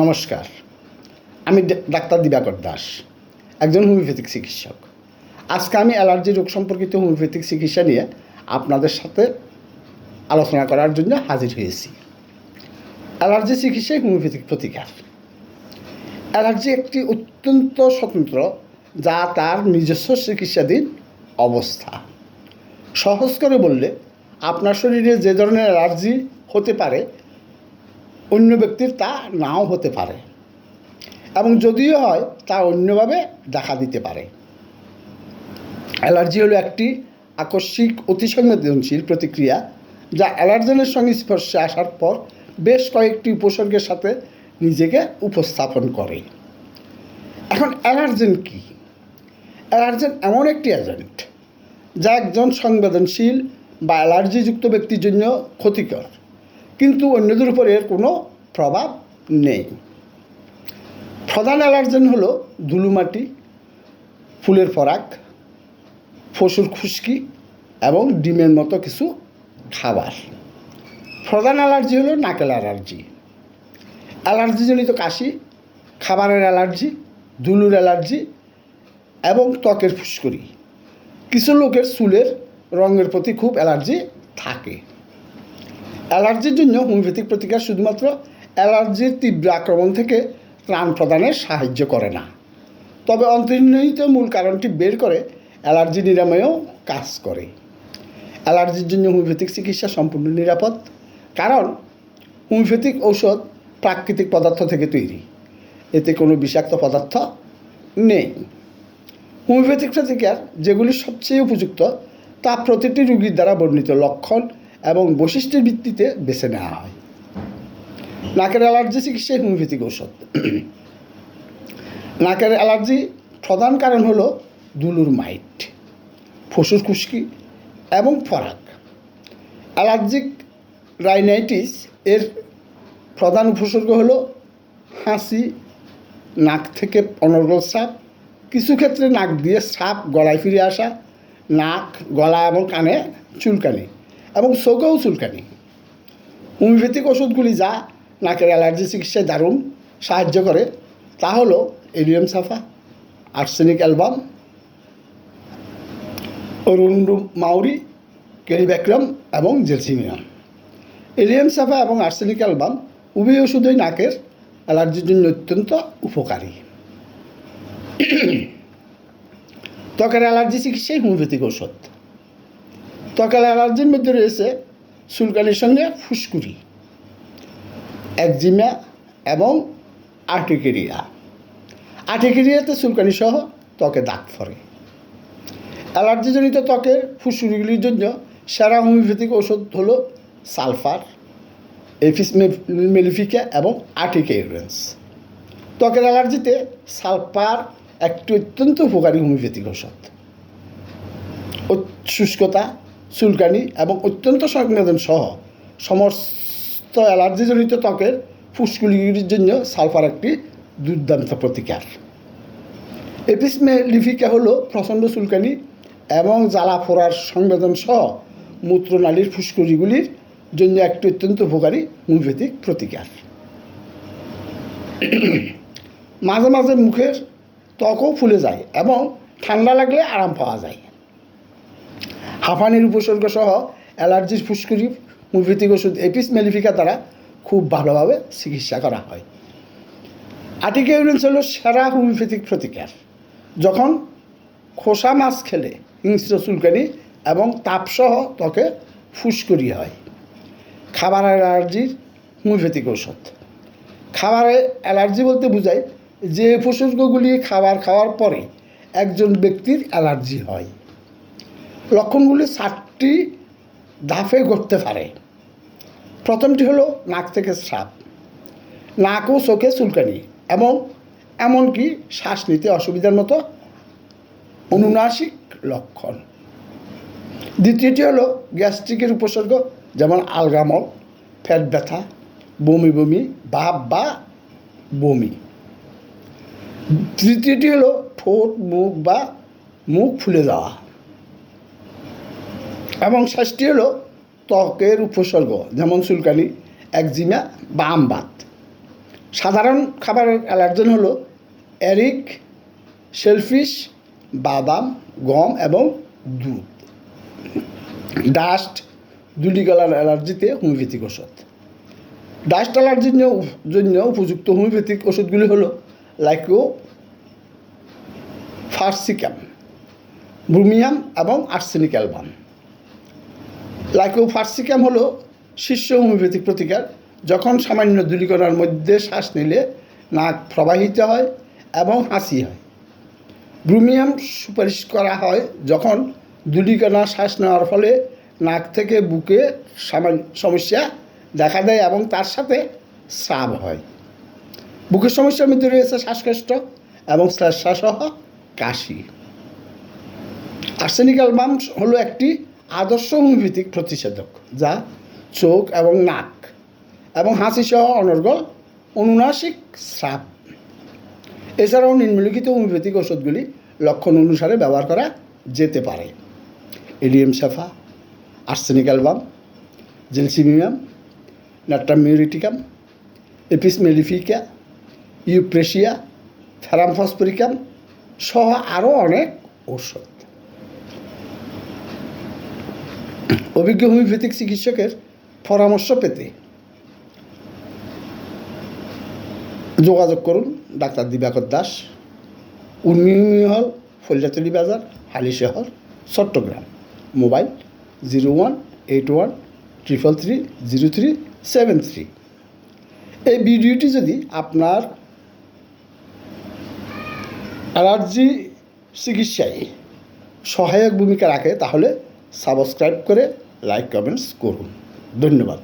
নমস্কার। আমি ডাক্তার দিবাকর দাস, একজন হোমিওপ্যাথিক চিকিৎসক। আজকে আমি অ্যালার্জি রোগ সম্পর্কিত হোমিওপ্যাথিক চিকিৎসা নিয়ে আপনাদের সাথে আলোচনা করার জন্য হাজির হয়েছি। অ্যালার্জি চিকিৎসায় হোমিওপ্যাথিক প্রতিকার। অ্যালার্জি একটি অত্যন্ত স্বতন্ত্র যা তার নিজস্ব চিকিৎসাধীন অবস্থা। সহজ করে বললে, আপনার শরীরে যে ধরনের অ্যালার্জি হতে পারে অন্য ব্যক্তির তা নাও হতে পারে। এবং যদিও হয়, তা অন্যভাবে দেখা দিতে পারে। অ্যালার্জি হলো একটি আকস্মিক অতি সংবেদনশীল প্রতিক্রিয়া যা অ্যালার্জেনের সংস্পর্শে আসার পর বেশ কয়েকটি উপসর্গের সাথে নিজেকে উপস্থাপন করে। এখন অ্যালার্জেন কি? অ্যালার্জেন এমন একটি এজেন্ট যা একজন সংবেদনশীল বা অ্যালার্জিযুক্ত ব্যক্তির জন্য ক্ষতিকর। কিন্তু অন্যদের উপর এর কোনো প্রভাব নেই। প্রধান অ্যালার্জেন হলো ধুলোমাটি, ফুলের ফরাক, পশুর খুশকি এবং ডিমের মতো কিছু খাবার। প্রধান অ্যালার্জি হলো নাকেল অ্যালার্জি। অ্যালার্জিজনিত কাশি, খাবারের অ্যালার্জি, ধুলোর অ্যালার্জি এবং ত্বকের ফুসকুড়ি। কিছু লোকের চুলের রঙের প্রতি খুব অ্যালার্জি থাকে। অ্যালার্জির জন্য হোমিওপ্যাথিক প্রতিকার শুধুমাত্র অ্যালার্জির তীব্র আক্রমণ থেকে ত্রাণ প্রদানে সাহায্য করে না। তবে অন্তর্নিহিত মূল কারণটি বের করে অ্যালার্জি নিরাময়েও কাজ করে। অ্যালার্জির জন্য হোমিওপ্যাথিক চিকিৎসা সম্পূর্ণ নিরাপদ, কারণ হোমিওপ্যাথিক ঔষধ প্রাকৃতিক পদার্থ থেকে তৈরি। এতে কোনো বিষাক্ত পদার্থ নেই। হোমিওপ্যাথিক প্রতিকার যেগুলি সবচেয়ে উপযুক্ত, তা প্রতিটি রোগীর দ্বারা বর্ণিত লক্ষণ এবং বৈশিষ্ট্যের ভিত্তিতে বেছে নেওয়া হয়। নাকের অ্যালার্জি চিকিৎসায় হোমিওপ্যাথিক ঔষধ। নাকের অ্যালার্জি প্রধান কারণ হলো দুলুর মাইট, ফসুর খুশকি এবং ফরাক। অ্যালার্জিক রাইনাইটিস এর প্রধান উপসর্গ হলো হাসি, নাক থেকে অনর্গল সাপ কিছু ক্ষেত্রে নাক দিয়ে সাপ গলায় ফিরে আসা, নাক, গলা এবং কানে চুলকানি। এবং চোখেও চুলকানি। হোমিওপ্যাথিক ওষুধগুলি যা নাকের অ্যালার্জি চিকিৎসায় দারুণ, সাহায্য করে, তা হলো এলিয়াম সাফা, আর্সেনিক অ্যালবাম অরুণডু মাউরি কেরিব্যাক্রাম এবং জেলসিমিয়াম এলিয়াম সাফা এবং আর্সেনিক অ্যালবাম উভয় ওষুধই নাকের অ্যালার্জির জন্য অত্যন্ত উপকারী। ত্বকের অ্যালার্জি চিকিৎসায় হোমিওপ্যাথিক ঔষধ। ত্বকের অ্যালার্জির মধ্যে রয়েছে চুলকানির সঙ্গে ফুসকুড়ি, একজিমা এবং আর্টিকেরিয়া। আর্টিকেরিয়াতে চুলকানি সহ ত্বকে দাগ পড়ে। অ্যালার্জিজনিত ত্বকের ফুসকুড়িগুলির জন্য সেরা হোমিওপ্যাথিক ওষুধ হলো সালফার এফিস মেলিফিকা এবং আর্টিকেরেন্স ত্বকের অ্যালার্জিতে সালফার একটি অত্যন্ত উপকারী হোমিওপ্যাথিক ওষুধ শুষ্কতা চুলকানি এবং অত্যন্ত সংবেদন সহ সমস্ত অ্যালার্জিজনিত ত্বকের ফুসকুলির জন্য সালফার একটি দুর্দান্ত প্রতিকার। এপিসমে লিফিকা হলো প্রচণ্ড চুলকানি এবং জ্বালা ফোড়ার সংবেদন সহ মূত্রনালীর ফুসকুড়িগুলির জন্য একটি অত্যন্ত উপকারী হোমিওপ্যাথিক প্রতিকার। মাঝে মাঝে মুখের ত্বকও ফুলে যায় এবং ঠান্ডা লাগলে আরাম পাওয়া যায়। হাঁফানির উপসর্গ সহ অ্যালার্জির ফুসকুড়ি হোমিওপ্যাথিক ওষুধ এপিস মেলিফিকা দ্বারা খুব ভালোভাবে চিকিৎসা করা হয়। আর্টিকেউরেন্স হলো সেরা হোমিওপ্যাথিক প্রতিকার। যখন খোসা মাছ খেলে, হিংস্র চুলকানি এবং তাপসহ ত্বকে ফুসকুড়ি হয়। খাবার অ্যালার্জির হোমিওপ্যাথিক ঔষধ। খাবারে অ্যালার্জি বলতে বোঝায় যে উপসর্গগুলি খাবার খাওয়ার পরে একজন ব্যক্তির অ্যালার্জি হয়। লক্ষণগুলি সাতটি ধাপে ঘটতে পারে। প্রথমটি হলো নাক থেকে স্রাব। নাক ও চোখে চুলকানি এবং এমনকি শ্বাস নিতে অসুবিধার মতো অনুনাসিক লক্ষণ। দ্বিতীয়টি হলো গ্যাস্ট্রিকের উপসর্গ যেমন আলগামল পেট ব্যথা, বমি বমি, ভাব বা বমি। তৃতীয়টি হলো ঠোঁট, মুখ বা মুখ ফুলে যাওয়া। এবং ষষ্ঠটি হলো ত্বকের উপসর্গ, যেমন চুলকানি, একজিমা বা আমবাত সাধারণ খাবারের অ্যালার্জেন হলো এরিক শেলফিশ, বাদাম, গম এবং দুধ। ডাস্ট, দুটি গলার অ্যালার্জিতে হোমিওপ্যাথিক ওষুধ। ডাস্ট অ্যালার্জির জন্য উপযুক্ত হোমিওপ্যাথিক ওষুধগুলি হলো লাইকো ফার্সিকাম, ব্রুমিয়াম এবং আর্সেনিক অ্যালবাম। লাইকো ফার্সিকাম হলো শীর্ষ হোমিওপ্যাথিক প্রতিকার, যখন সামান্য দুলিকণার মধ্যে শ্বাস নিলে নাক প্রবাহিত হয় এবং হাসি হয়। ব্রুমিয়াম সুপারিশ করা হয় যখন দুলিকণা শ্বাস নেওয়ার ফলে নাক থেকে বুকে সামান্য সমস্যা দেখা দেয় এবং তার সাথে স্রাব হয়। বুকের সমস্যার মধ্যে রয়েছে শ্বাসকষ্ট এবং শ্বাসসহ কাশি। আর্সেনিক অ্যালবাম হলো একটি আদর্শ হোমিওপ্যাথিক প্রতিষেধক, যা চোখ এবং নাক এবং হাসি সহ অনর্গল অনুনাসিক স্রাব। এছাড়াও নিম্নলিখিত হোমিওপ্যাথিক ওষুধগুলি লক্ষণ অনুসারে ব্যবহার করা যেতে পারে। এডিএম সাফা arsenic album, gelsemium natrum muriaticum apis mellifica euphrasia, ferrum phosphoricum সহ আরও অনেক ঔষধ। অভিজ্ঞ হোমিওপ্যাথিক চিকিৎসকের পরামর্শ পেতে যোগাযোগ করুন ডাক্তার দিবাকর দাস উর্মি হল ফলিয়াতলি বাজার, হালি শহর, Chittagong. Mobile zero one eight one triple three zero three seven three. এই ভিডিওটি যদি আপনার অ্যালার্জি চিকিৎসায় সহায়ক ভূমিকা রাখে, তাহলে সাবস্ক্রাইব করে লাইক কমেন্টস করুন। ধন্যবাদ।